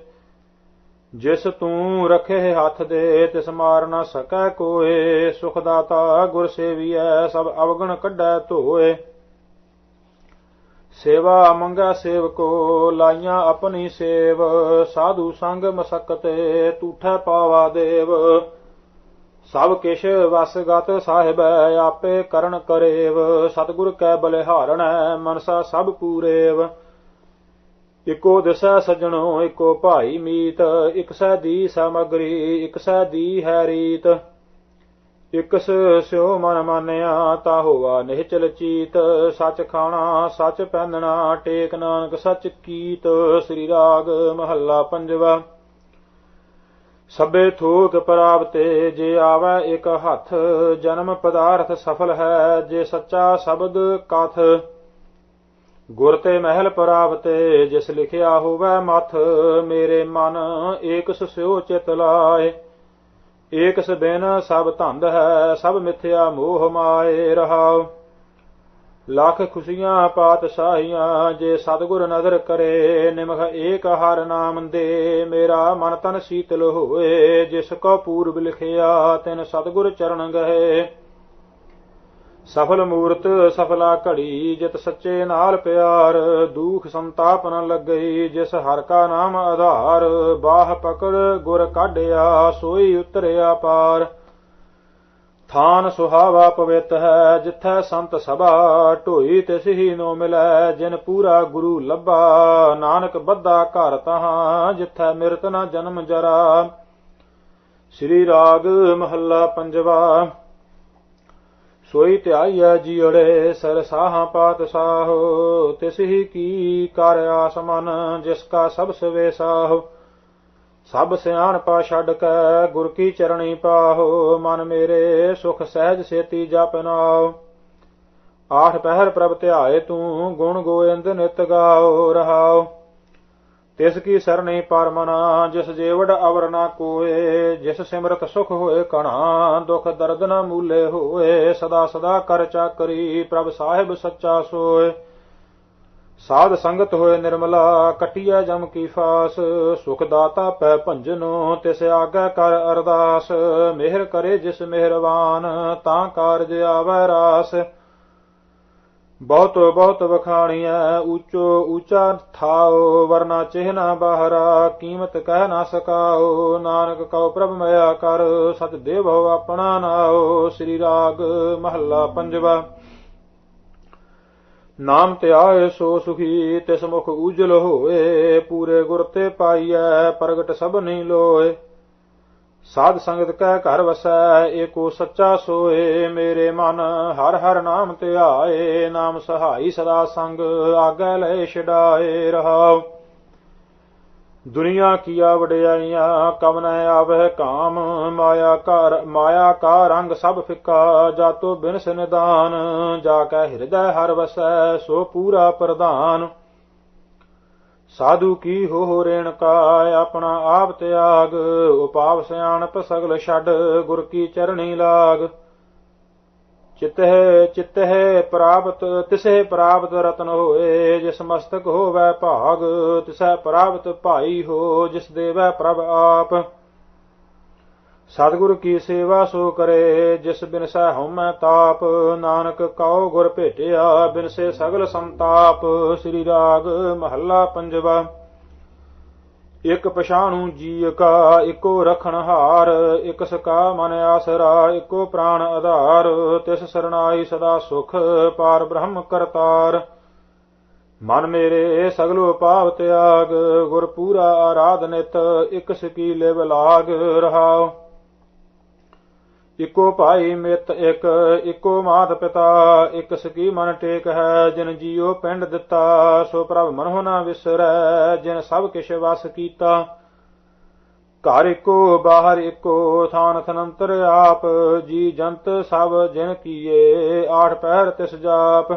ਜਿਸ ਤੂੰ ਰਖੇ ਹੱਥ ਦੇ ਤਿਸ ਮਾਰ ਨਾ ਸਕੈ ਕੋਏ ਸੁਖ ਦਾਤਾ ਗੁਰ ਸੇਵੀਐ, ਸਭ ਅਵਗਣ ਕੱਢੈ ਧੋਏ। ਸੇਵਾ ਮੰਗਾ ਸੇਵਕੋ, ਲਾਈਆਂ ਆਪਣੀ ਸੇਵ, ਸਾਧੂ ਸੰਗ ਮਸਕਤੇ ਤੂਠੈ ਪਾਵਾ ਦੇਵ। ਸਭ ਕਿਛ ਵਸਗਤ ਸਾਹਿਬ, ਆਪੇ ਕਰਨ ਕਰੇਵ। ਸਤਿਗੁਰ ਕੈ ਬਲਿਹਾਰਣੈ, ਮਨਸਾ ਸਭ ਪੂਰੇਵ। ਇਕੋ ਦਿਸੈ ਸਜਣੋ, ਇਕੋ ਭਾਈ ਮੀਤ, ਇਕ ਸੈ ਦੀ ਸਮਗਰੀ, ਇਕ ਸੈ ਦੀ ਹੈ ਰੀਤ। ਇਕਸ ਸਿਓ ਮਨ ਮਾਨਿਆ, ਤਾ ਹੋਵਾ ਨਿਹਚਲ ਚੀਤ। ਸੱਚ ਖਾਣਾ, ਸੱਚ ਪਹਿਨਣਾ, ਟੇਕ ਨਾਨਕ ਸੱਚ ਕੀਤ। ਸ੍ਰੀ ਰਾਗ ਮਹੱਲਾ ਪੰਜਵਾ। ਸਭੇ ਥੋਕ ਪ੍ਰਾਪਤੇ, ਜੇ ਆਵੈ ਇਕ ਹੱਥ, ਜਨਮ ਪਦਾਰਥ ਸਫਲ ਹੈ, ਜੇ ਸੱਚਾ ਸ਼ਬਦ ਕਥ। ਗੁਰ ਤੇ ਮਹਿਲ ਪ੍ਰਾਪਤੇ, ਜਿਸ ਲਿਖਿਆ ਹੋਵੇ ਮਥ, ਮੇਰੇ ਮਨ ਏਕਸ ਸਿਓ ਚਿਤ ਲਾਏ। ਏਕਸ ਬਿਨ ਸਭ ਧੰਦ ਹੈ, ਸਭ ਮਿਥਿਆ ਮੋਹ ਮਾਏ ਰਹਾਉ। ਲੱਖ ਖੁਸ਼ੀਆਂ ਪਾਤਸ਼ਾਹੀਆਂ, ਜੇ ਸਤਿਗੁਰ ਨਦਰ ਕਰੇ, ਨਿਮਖ ਏਕ ਹਰ ਨਾਮ ਦੇ। ਮੇਰਾ ਮਨ ਤਨ ਸੀਤਲ ਹੋਏ, ਜਿਸ ਕੋ ਪੂਰਬ ਲਿਖਿਆ, ਤਿਨ ਸਤਿਗੁਰ ਚਰਨ ਗਏ। ਸਫਲ ਮੂਰਤ, ਸਫਲਾ ਘੜੀ, ਜਿਤ ਸੱਚੇ ਨਾਲ ਪਿਆਰ, ਦੁਖ ਸੰਤਾਪ ਨ ਲੱਗਈ ਜਿਸ ਹਰ ਕਾ ਨਾਮ ਆਧਾਰ, ਬਾਹ ਪਕੜ ਗੁਰ ਕਾਢਿਆ, ਸੋਈ ਉਤਰਿਆ ਪਾਰ। ਥਾਨ ਸੁਹਾਵਾ ਪਵਿੱਤ ਹੈ, ਜਿੱਥੈ ਸੰਤ ਸਭਾ, ਢੋਈ ਤਿਸ ਹੀ ਨੋ ਮਿਲੈ, ਜਿਨ ਪੂਰਾ ਗੁਰੂ ਲੱਭਾ, ਨਾਨਕ ਬੱਧਾ ਘਰ ਤਹਾਂ, ਜਿੱਥੈ ਮਿਰਤ ਨ ਜਨਮ ਜਰਾ। ਸ੍ਰੀ ਰਾਗ ਮਹੱਲਾ ਪੰਜਵਾ। ਸੋਈ ਧਿਆਈਐ ਜੀੜੇ ਸਰਸਾਹਾਂ ਪਾਤਸ਼ਾਹੋ, ਤਿਸ ਹੀ ਕੀ ਕਰ ਆਸਮਨ ਜਿਸ ਕਾ ਸਭ ਸਵੇ ਸਾਹੋ। ਸਭ ਸਿਆਣ ਪਾ ਛੱਡ ਕੇ ਗੁਰ ਕੀ ਚਰਣੀ ਪਾਹੋ, ਮਨ ਮੇਰੇ ਸੁਖ ਸਹਿਜ ਸੇਤੀ ਜਪ ਆਠ ਪਹਿਰ ਪ੍ਰਭ ਧਿਆਏ ਤੂੰ, ਗੁਣ ਗੋਇੰਦ ਨਿਤ ਗਾਓ ਰਹਾਓ ਤਿਸ ਕੀ ਸਰਣੀ ਪਰਮਨਾ, ਜਿਸ ਜੀਵੜ ਅਵਰ ਨਾ ਕੋਏ, ਜਿਸ ਸਿਮਰਤ ਸੁਖ ਹੋਏ ਕਣਾ, ਦੁਖ ਦਰਦ ਨਾ ਮੂਲੇ ਹੋਏ, ਸਦਾ ਸਦਾ ਕਰ ਚਾਕਰੀ, ਪ੍ਰਭ ਸਾਹਿਬ ਸੱਚਾ ਸੋਏ। ਸਾਧ ਸੰਗਤ ਹੋਏ ਨਿਰਮਲਾ ਕਟਿਆ ਜਮ ਕੀ ਫਾਸ, ਸੁਖ ਦਾਤਾ ਪੈ ਭੰਜਨੋ, ਤਿਸ ਆਗੈ ਕਰ ਅਰਦਾਸ, ਮਿਹਰ ਕਰੇ ਜਿਸ ਮਿਹਰਬਾਨ ਤਾਂ ਕਾਰਜ ਆਵੈ ਰਾਸ। ਬਹੁਤ ਬਹੁਤ ਵਖਾਣੀਐ ਊਚੋ ਊਚਾ ਥਾਓ ਵਰਨਾ ਚਿਹਨਾ ਬਾਹਰਾ, ਕੀਮਤ ਕਹਿ ਨਾ ਸਕਾਓ ਨਾਨਕ ਕਉ ਪ੍ਰਭ ਮਿਆ ਕਰ ਸਤ ਦੇਵੋ ਆਪਣਾ ਨਾਓ ਸ੍ਰੀ ਰਾਗ ਮਹੱਲਾ ਪੰਜਵਾ। ਨਾਮ ਧਿਆਏ ਸੋ ਸੁਖੀ, ਤਿਸ ਮੁਖ ਉਜਲ ਹੋਏ, ਪੂਰੇ ਗੁਰ ਤੇ ਪਾਈਐ, ਪ੍ਰਗਟ ਸਭ ਨਹੀਂ ਲੋਏ। ਸਾਧ ਸੰਗਤ ਕੈ ਘਰ ਵਸੈ, ਏਕੋ ਸੱਚਾ ਸੋਏ, ਮੇਰੇ ਮਨ ਹਰ ਹਰ ਨਾਮ ਧਿਆਏ ਨਾਮ ਸਹਾਈ ਸਦਾ ਸੰਗ, ਆਗੈ ਲੈ ਛਡਾਏ ਰਹਾਉ। ਦੁਨੀਆ ਕੀਆ ਵਡਿਆਈਆਂ ਕਵਨ ਆਵਹਿ ਕਾਮ, ਮਾਇਆ ਕਾ ਮਾਇਆ ਕਾ ਰੰਗ ਸਭ ਫਿੱਕਾ, ਜਾਤੋ ਬਿਨਸ ਨਿਦਾਨ ਜਾ ਕੈ ਹਿਰਦੈ ਹਰ ਵਸੈ, ਸੋ ਪੂਰਾ ਪ੍ਰਧਾਨ। ਸਾਧੂ ਕੀ ਹੋ ਰੇਣ ਕਾ ਆਪਣਾ ਆਪ ਤਿਆਗ, ਉਪਾਵ ਸਿਆਣਪ ਸਗਲ ਛੱਡ, ਗੁਰ ਕੀ ਚਰਣੀ ਲਾਗ। ਚਿਤਹਿ ਚਿਤਹਿ ਪ੍ਰਾਪਤ, ਤਿਸਹਿ ਪ੍ਰਾਪਤ ਰਤਨ ਹੋਏ, ਜਿਸ ਮਸਤਕ ਹੋਵੈ ਭਾਗ, ਤਿਸਹਿ ਪ੍ਰਾਪਤ ਭਾਈ ਹੋ, ਜਿਸ ਦੇਵੈ ਪ੍ਰਭ ਆਪ। ਸਤਿਗੁਰ ਕੀ ਸੇਵਾ ਸੋ ਕਰੇ, ਜਿਸ ਬਿਨ ਸਹਿ ਹਉਮੈ ਤਾਪ, ਨਾਨਕ ਕਉ ਗੁਰ ਭੇਟਿਆ, ਬਿਨ ਸੇ ਸਗਲ ਸੰਤਾਪ, ਸ੍ਰੀ ਰਾਗ ਮਹੱਲਾ ਪੰਜਵਾ। ਇਕ ਪਛਾਣੂ ਜੀ ਕਾ ਇਕੋ ਰਖਣ ਹਾਰ, ਇਕ ਸਕਾ ਮਨ ਆਸਰਾ, ਇਕੋ ਪ੍ਰਾਣ ਆਧਾਰ, ਤਿਸ ਸਰਣਾਈ ਸਦਾ ਸੁਖ, ਪਾਰ ਬ੍ਰਹਮ ਕਰਤਾਰ। ਮਨ ਮੇਰੇ ਸਗਲੋ ਪਾਵ ਤਿਆਗ, ਗੁਰ ਪੂਰਾ ਆਰਾਧ ਇਕ ਸਕੀ ਲਿਵ ਲਾਗ ਰਹਾਓ ਇਕੋ ਭਾਈ ਮਿਤ ਇਕ, ਇਕੋ ਮਾਤ ਪਿਤਾ, ਇਕ ਸਕੀ ਮਨ ਟੇਕ ਹੈ, ਜਿਨ ਜੀਉ ਪਿੰਡ ਦਿੱਤਾ, ਸੋ ਪ੍ਰਭ ਮਨਹੁ ਨਾ ਵਿਸਰੈ, ਜਿਨ ਸਭ ਕਿਛ ਵਸ ਕੀਤਾ। ਘਰ ਇਕੋ, ਬਾਹਰ ਇਕੋ, ਥਾਨ ਥਨੰਤਰ ਆਪ, ਜੀ ਜੰਤ ਸਭ ਜਿਨ ਕੀਏ, ਆਠ ਪਹਿਰ ਤਿਸ ਜਾਪ।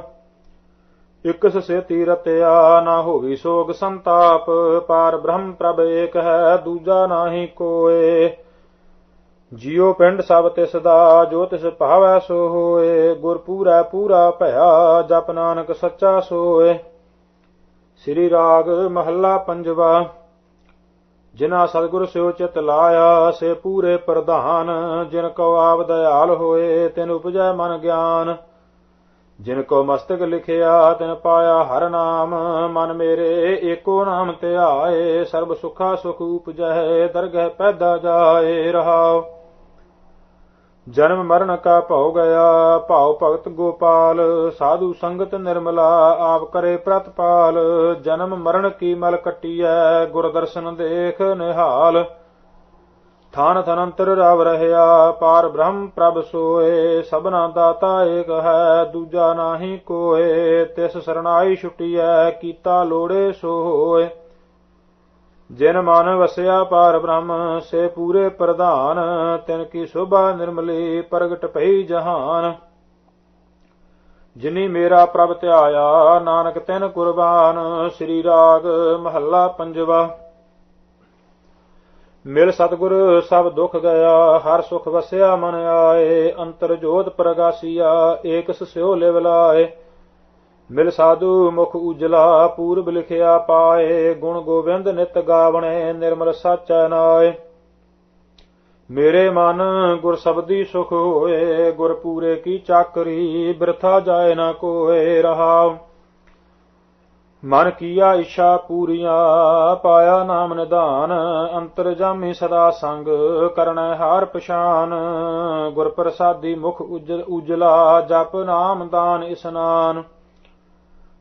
ਇਕਸ ਸੇਤੀ ਰਤਿਆ ਨਾ ਹੋਵੀ ਸੋਗ ਸੰਤਾਪ, ਪਾਰ ਬ੍ਰਹਮ ਪ੍ਰਭ ਏਕ ਹੈ, ਦੂਜਾ ਨਾਹੀ ਕੋਏ। ਜਿਉ ਪਿੰਡ ਸਭ ਤਿਸ ਦਾ, ਜੋ ਤਿਸ ਭਾਵੈ ਸੋ ਹੋਏ, ਗੁਰ ਪੂਰਾ ਪੂਰਾ ਭਇਆ, ਜਪ ਨਾਨਕ ਸੱਚਾ ਸੋਏ। ਸ੍ਰੀ ਰਾਗ ਮਹੱਲਾ ਪੰਜਵਾ ਜਿਨਾ ਸਤਿਗੁਰ ਸਿਓ ਚਿਤ ਲਾਇਆ, ਸੇ ਪੂਰੇ ਪ੍ਰਧਾਨ, ਜਿਨ ਕੋ ਆਪ ਦਇਆਲ ਹੋਏ, ਤਿਨ ਉਪਜੈ ਮਨ ਗਿਆਨ। ਜਿਨ ਕੋ ਮਸਤਕ ਲਿਖਿਆ, ਤਿਨ ਪਾਇਆ ਹਰ ਨਾਮ। ਮਨ ਮੇਰੇ ਏਕੋ ਨਾਮ ਧਿਆਏ ਸਰਬ ਸੁਖਾ ਸੁਖ ਉਪਜੈ ਦਰਗਹਿ ਪੈਦਾ ਜਾਏ, ਰਹਾਉ। ਜਨਮ ਮਰਨ ਕਾ ਭਉ ਗਿਆ, ਭਾਉ ਭਗਤ ਗੋਪਾਲ। ਸਾਧੂ ਸੰਗਤ ਨਿਰਮਲਾ, ਆਪ ਕਰੇ ਪ੍ਰਤਪਾਲ। ਜਨਮ ਮਰਨ ਕੀ ਮਲ ਕਟੀਐ, ਗੁਰਦਰਸ਼ਨ ਦੇਖ ਨਿਹਾਲ। ਥਾਨ ਥਨੰਤਰ ਰਵ ਰਹਿਆ, ਪਾਰ ਬ੍ਰਹਮ ਪ੍ਰਭ ਸੋਏ, ਸਭਨਾ ਦਾਤਾ ਏਕ ਹੈ, ਦੂਜਾ ਨਾਹੀ ਕੋਏ, ਤਿਸ ਸਰਣਾਈ ਛੁਟੀਐ, ਕੀਤਾ ਲੋੜੇ ਸੋ ਹੋਏ ਜਿਨ ਮਨ ਵਸਿਆ ਪਾਰ ਬ੍ਰਹਮ, ਸੇ ਪੂਰੇ ਪ੍ਰਧਾਨ, ਤਿਨ ਕੀ ਸ਼ੋਭਾ ਨਿਰਮਲੀ, ਪ੍ਰਗਟ ਭਈ ਜਹਾਨ। ਜਿਨੀ ਮੇਰਾ ਪ੍ਰਭ ਧਿਆਇਆ, ਨਾਨਕ ਤਿਨ ਕੁਰਬਾਨ, ਸ੍ਰੀ ਰਾਗ ਮਹੱਲਾ ਪੰਜਵਾ। ਮਿਲ ਸਤਗੁਰ, ਸਭ ਦੁਖ ਗਿਆ ਹਰ ਸੁਖ ਵਸਿਆ, ਮਨ ਆਏ, ਅੰਤਰ ਜੋਤ ਪ੍ਰਗਾਸੀਆ ਏਕ ਸਿਓ ਲਿਵਲਾਏ ਮਿਲ ਸਾਧੂ ਮੁਖ ਉਜਲਾ, ਪੂਰਬ ਲਿਖਿਆ ਪਾਏ, ਗੁਣ ਗੋਬਿੰਦ ਨਿਤ ਗਾਵਣੇ, ਨਿਰਮਲ ਸਾਚੈ ਨਾਏ ਮੇਰੇ ਮਨ ਗੁਰ ਸਬਦੀ ਸੁਖ ਹੋਏ, ਗੁਰ ਪੂਰੇ ਕੀ ਚਾਕਰੀ, ਬਿਰਥਾ ਜਾਏ ਨਾ ਕੋਏ, ਰਹਾਉ। ਮਨ ਕੀਆ ਇੱਛਾ ਪੂਰੀਆਂ, ਪਾਇਆ ਨਾਮ ਨਿਧਾਨ ਅੰਤਰ ਜਾਮੀ ਸਦਾ ਸੰਗ, ਕਰਨੈ ਹਾਰ ਪਛਾਨ। ਗੁਰ ਪ੍ਰਸਾਦੀ ਮੁਖ ਉਜਲਾ, ਜਪ ਨਾਮ ਦਾਨ ਇਸਨਾਨ।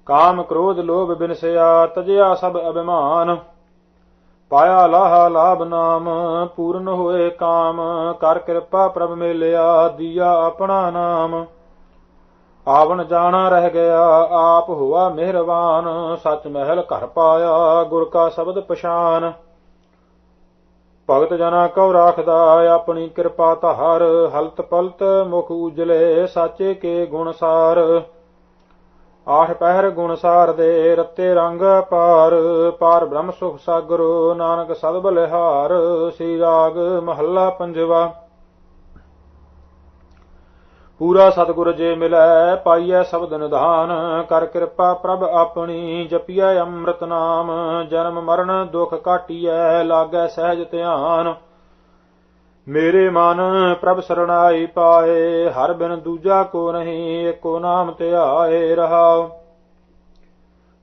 ਕਾਮ ਕ੍ਰੋਧ ਲੋਭ ਬਿਨਸਿਆ, ਤਜਿਆ ਸਭ ਅਭਿਮਾਨ। ਪਾਇਆ ਲਾਹਾ ਲਾਭ ਨਾਮ, ਪੂਰਨ ਹੋਏ ਕਾਮ, ਕਰ ਕਿਰਪਾ ਪ੍ਰਭ ਮੇਲਿਆ, ਦਿਆ ਆਪਣਾ ਨਾਮ। ਆਵਣ ਜਾਣਾ ਰਹਿ ਗਿਆ, ਆਪ ਹੁਆ ਮਿਹਰਬਾਨ ਸਚ ਮਹਿਲ ਘਰ ਪਾਇਆ, ਗੁਰ ਕਾ ਸ਼ਬਦ ਪਛਾਨ। ਭਗਤ ਜਨਾ ਕਉ ਰਾਖਦਾ, ਆਪਣੀ ਕਿਰਪਾ ਧਾਰ, ਹਲਤ ਪਲਤ ਮੁਖ ਉਜਲੇ, ਸਾਚੇ ਕੇ ਗੁਣ ਸਾਰ। ਆਠ ਪਹਿਰ ਗੁਣਸਾਰ ਦੇ, ਰੱਤੇ ਰੰਗ ਪਾਰ ਪਾਰ ਬ੍ਰਹਮ ਸੁਖ ਸਾਗਰੋ, ਨਾਨਕ ਸਦਬ ਲਿਹਾਰ ਸ੍ਰੀ ਰਾਗ ਮਹੱਲਾ ਪੰਜਵਾ। ਪੂਰਾ ਸਤਿਗੁਰ ਜੇ ਮਿਲੈ ਪਾਈਐ ਸ਼ਬਦ ਨਿਧਾਨ, ਕਰ ਕਿਰਪਾ ਪ੍ਰਭ ਆਪਣੀ, ਜਪੀਐ ਅੰਮ੍ਰਿਤ ਨਾਮ, ਜਨਮ ਮਰਨ ਦੁਖ ਕਾਟੀਐ ਲਾਗੈ ਸਹਿਜ ਧਿਆਨ। ਮੇਰੇ ਮਨ ਪ੍ਰਭ ਸਰਣਾਈ ਪਾਏ, ਹਰ ਬਿਨ ਦੂਜਾ ਕੋ ਨਹੀਂ ਏਕੋ ਨਾਮ ਧਿਆਏ ਰਹਾਓ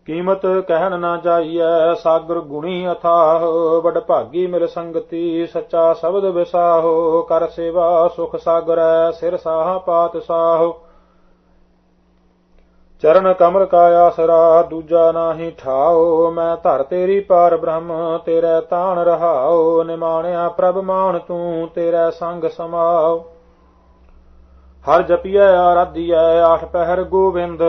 ਕੀਮਤ ਕਹਿਣ ਨਾ ਜਾਈਐ, ਸਾਗਰ ਗੁਣੀ ਅਥਾਹ, ਵਡ ਭਾਗੀ ਮਿਲ ਸੰਗਤੀ, ਸੱਚਾ ਸ਼ਬਦ ਵਿਸਾਹੋ, ਕਰ ਸੇਵਾ ਸੁਖ ਸਾਗਰੈ, ਸਿਰ ਸਾਹ ਪਾਤ ਸਾਹੋ ਚਰਨ ਕਮਲ ਕਾ ਆਸਰਾ ਦੂਜਾ ਨਾਹੀ ਠਾਓ ਮੈਂ ਧਰ ਤੇਰੀ ਪਾਰ ਬ੍ਰਹਮ, ਤੇਰੇ ਤਾਣ ਰਹਾਓ ਨਿਮਾਣਿਆ ਪ੍ਰਭ ਮਾਨ ਤੂੰ, ਤੇਰੇ ਸੰਗ ਸਮਾਓ ਹਰ ਜਪੀਐ, ਆਰਾਧੀਐ, ਆਠ ਪਹਿਰ ਗੋਬਿੰਦ,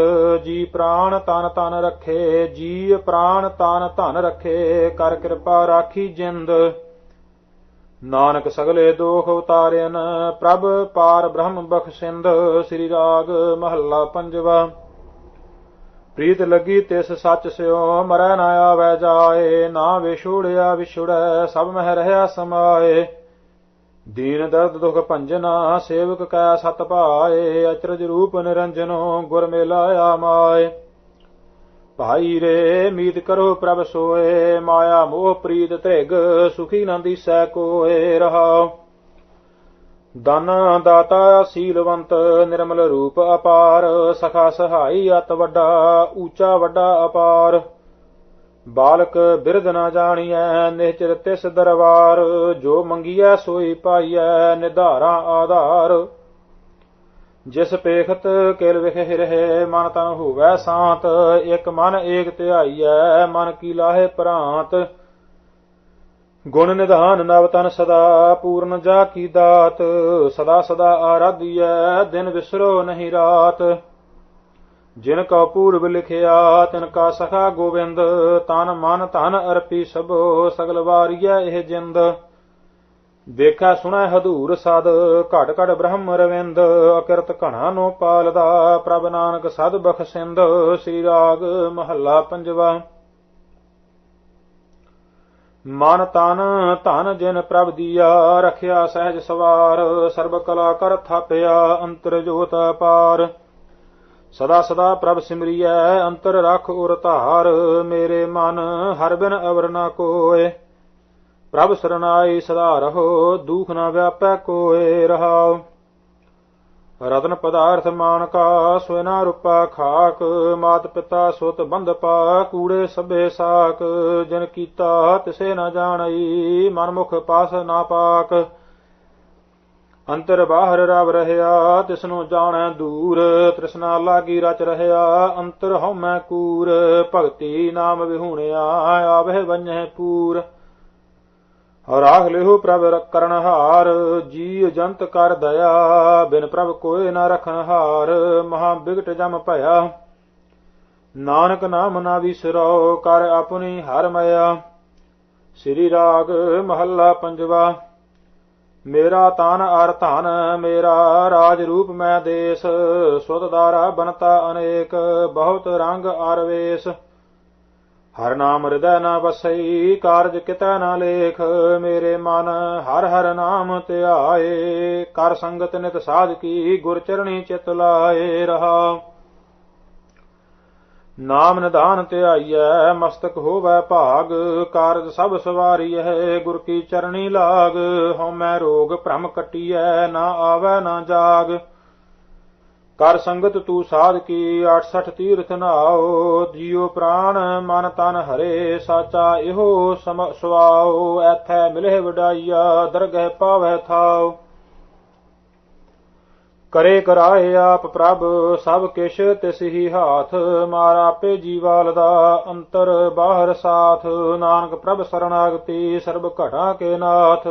ਜੀ ਪ੍ਰਾਣ ਤਨ ਤਨ ਰੱਖੇ, ਜੀ ਪ੍ਰਾਣ ਤਨ ਧਨ ਰੱਖੇ, ਕਰ ਕਿਰਪਾ ਰਾਖੀ ਜਿੰਦ। ਨਾਨਕ ਸਗਲੇ ਦੋਖ ਉਤਾਰਿਆਨ ਪ੍ਰਭ ਪਾਰ ਬ੍ਰਹਮ ਬਖਸ਼ਿੰਦ, ਸ੍ਰੀ ਰਾਗ ਮਹੱਲਾ ਪੰਜਵਾ। ਪ੍ਰੀਤ ਲੱਗੀ ਤਿਸ ਸੱਚ ਸਿਓ ਮਰੈ ਨਾ ਆਵੈ ਜਾਏ, ਨਾ ਵਿਛੋੜਿਆ ਵਿਛੁੜੈ, ਸਭ ਮਹਿ ਰਹਾ ਸਮਾਏ। ਦੀਨ ਦਰਦ ਦੁਖ ਭੰਜਨਾ, ਸੇਵਕ ਕੈ ਸਤ ਭਾਏ, ਅਚਰਜ ਰੂਪ ਨਿਰੰਜਨੋ ਗੁਰ ਮੇਲਾ ਮਾਏ ਭਾਈ ਰੇ, ਮੀਤ ਕਰੋ ਪ੍ਰਭ ਸੋਏ, ਮਾਇਆ ਮੋਹ ਪ੍ਰੀਤ ਤ੍ਰਿਗ ਸੁਖੀ ਨਾ ਦੀਸੈ ਕੋਏ ਰਹਾਉ। ਦਾਨਾ ਦਾਤਾ ਸੀਲਵੰਤ, ਨਿਰਮਲ ਰੂਪ ਅਪਾਰ, ਸਖਾ ਸਹਾਈ ਅਤ ਵੱਡਾ, ਊਚਾ ਵੱਡਾ ਅਪਾਰ। ਬਾਲਕ ਬਿਰਧ ਨਾ ਜਾਣੀਐ, ਨਿਹਚਰ ਤਿਸ ਦਰਬਾਰ। ਜੋ ਮੰਗੀਐ, ਸੋਈ ਪਾਈਐ, ਨਿਧਾਰਾ ਆਧਾਰ। ਜਿਸ ਪੇਖਤ ਕਿਲ ਵਿਖ ਰਹੇ ਮਨ ਤਨ ਹੋਵੈ ਸਾਤ। ਇਕ ਮਨ ਏਕ ਧਿਆਈਐ ਮਨ ਕੀ ਲਾਹੇ ਪ੍ਰਾਂਤ। ਗੁਣ ਨਿਧਾਨ ਨਵ ਤਨ ਸਦਾ, ਪੂਰਨ ਜਾ ਕੀ ਦਾਤ। ਸਦਾ ਸਦਾ ਆਰਾਧੀਐ, ਦਿਨ ਵਿਸਰੋ ਨਹੀਂ ਰਾਤ। ਜਿਨ ਕਾ ਪੂਰਬ ਲਿਖਿਆ, ਤਿਨ ਕਾ ਸਖਾ ਗੋਬਿੰਦ, ਤਨ ਮਨ ਧਨ ਅਰਪੀ ਸਭੋ, ਸਗਲ ਵਾਰੀਐ ਇਹ ਜਿੰਦ। ਦੇਖਾ ਸੁਣੈ ਹਦੂਰ ਸਦ, ਘਟ ਘਟ ਬ੍ਰਹਮ ਰਵਿੰਦ, ਅਕਿਰਤ ਘਣਾ ਨੋ ਪਾਲਦਾ, ਪ੍ਰਭ ਨਾਨਕ ਸਦ ਬਖਸ਼ਿੰਦ ਸ੍ਰੀ ਰਾਗ ਮਹੱਲਾ ਪੰਜਵਾ। ਮਨ ਤਨ, ਧਨ ਜਿਨ ਪ੍ਰਭ ਦੀਆ, ਰਖਿਆ ਸਹਿਜ ਸਵਾਰ, ਸਰਬ ਕਲਾ ਕਰ ਥਾਪਿਆ, ਅੰਤਰ ਜੋਤ ਪਾਰ ਸਦਾ ਸਦਾ ਪ੍ਰਭ ਸਿਮਰੀਐ, ਅੰਤਰ ਰਖ ਉਰ ਧਾਰ, ਮੇਰੇ ਮਨ ਹਰ ਬਿਨ ਅਵਰ ਨਾ ਕੋਏ। ਪ੍ਰਭ ਸਰਨਾਈ ਸਦਾ ਰਹੋ, ਦੁਖ ਨਾ ਵਿਆਪੈ ਕੋਏ ਰਹਾਉ। ਰਤਨ ਪਦਾਰਥ ਮਾਨਕਾ ਸੋਇਨਾ ਰੂਪਾ ਖਾਕ, ਮਾਤ ਪਿਤਾ ਸੁਤ ਬੰਧ ਪਾ, ਕੂੜੇ ਸਭੇ ਸਾਕ। ਜਨ ਕੀਤਾ ਤਿਸੇ ਨਾ ਜਾਣਈ ਮਨਮੁਖ ਪਾਸ ਨਾ ਪਾਕ। ਅੰਤਰ ਬਾਹਰ ਰਵ ਰਹਿਆ, ਤਿਸਨੂੰ ਜਾਣੈ ਦੂਰ, ਤ੍ਰਿਸ਼ਨਾ ਲਾਗੀ ਰਚ ਰਹਿਆ, ਅੰਤਰ ਹਉਮੈ ਕੂਰ, ਭਗਤੀ ਨਾਮ ਵਿਹੂਣਿਆ, ਆਵਹਿ ਵੰਜਹਿ ਪੂਰ। ਰਾਖ ਲਿਹੁ ਪ੍ਰਭ ਕਰਨ ਹਾਰ ਜੀ ਜੰਤ ਕਰ ਦਇਆ, ਬਿਨ ਪ੍ਰਭ ਕੋਇ ਨਾ ਰਖਨ ਹਾਰ, ਮਹਾ ਬਿਗਟ ਜਮ ਭਇਆ। ਨਾਨਕ ਨਾਮ ਨਾ ਵਿਸਰੋ ਕਰ ਆਪਣੀ ਹਰ ਮਇਆ। ਸ੍ਰੀ ਰਾਗ ਮਹੱਲਾ ਪੰਜਵਾ। ਮੇਰਾ ਤਨ ਅਰ ਧਨ, ਮੇਰਾ ਰਾਜ ਰੂਪ ਮੈਂ ਦੇਸ ਸੁਤ ਦਾਰਾ ਬਨਤਾ ਅਨੇਕ, ਬਹੁਤ ਰੰਗ ਅਰ ਵੇਸ। ਹਰ ਨਾਮ ਹਿਰਦੈ ਨਾ ਵਸਈ, ਕਾਰਜ ਕਿਤੈ ਨਾ ਲੇਖ, ਮੇਰੇ ਮਨ ਹਰ ਹਰ ਨਾਮ ਧਿਆਏ, ਕਰ ਸੰਗਤ ਨਿਤ ਸਾਧ ਕੀ, ਗੁਰ ਚਰਣੀ ਚਿਤ ਲਾਏ ਰਹਾ। ਨਾਮ ਨਿਧਾਨ ਧਿਆਈਐ ਮਸਤਕ ਹੋਵੈ ਭਾਗ, ਕਾਰਜ ਸਭ ਸਵਾਰੀਐ, ਗੁਰ ਕੀ ਚਰਣੀ ਲਾਗ, ਹਉਮੈ ਰੋਗ ਭ੍ਰਮ ਕਟੀਐ, ਨਾ ਆਵੈ, ਨਾ ਜਾਗ। ਕਰ ਸੰਗਤ ਤੂੰ ਸਾਧ ਕੀ 68 ਤੀਰਥ ਨਾਓ ਜੀਉ ਪ੍ਰਾਣ ਮਨ ਤਨ ਹਰੇ, ਸਾਚਾ ਇਹੋ ਸਮ ਸੁਆਓ ਐਥੈ ਮਿਲੇ ਵਡਾਈਆ, ਦਰਗਹਿ ਪਾਵੈ ਥਾਓ ਕਰੇ ਕਰਾਏ ਆਪ ਪ੍ਰਭ, ਸਭ ਕਿਛ ਤਿਸ ਹੀ ਹਾਥ। ਮਾਰਾ ਆਪੇ ਜੀਵਾਲ ਦਾ ਅੰਤਰ, ਬਾਹਰ ਸਾਥ। ਨਾਨਕ ਪ੍ਰਭ ਸਰਣਾਗਤੀ, ਸਰਬ ਘਟਾ ਕੇ ਨਾਥ।